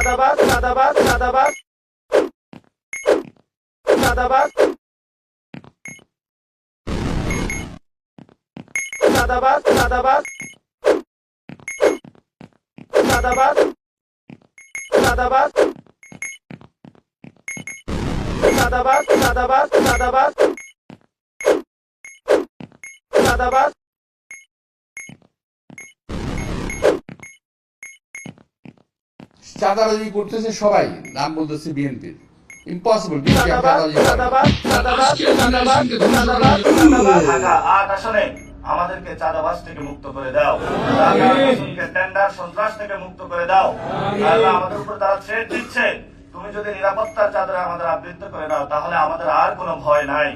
চাঁদাবাজ চাঁদাবাজ চাঁদাবাজ চাঁদাবাজ চাঁদাবাজ চাঁদাবাজ চাঁদাবাজ চাঁদাবাজ চাঁদাবাজ চাঁদাবাজ চাঁদাবাজ চাঁদাবাজ চাঁদাবাজি করতেছে সবাই। নাম বলতেছে বিএনপির ইম্পসিবল আমাদেরকে চাঁদাবাজ থেকে মুক্ত করে দাও। টেন্ডার সন্ত্রাস থেকে মুক্ত করে দাও। আমাদের উপর তারা থ্রেট দিচ্ছে। তুমি যদি নিরাপত্তার চাদরে আমাদের আবৃত্ত করে দাও তাহলে আমাদের আর কোনো ভয় নাই।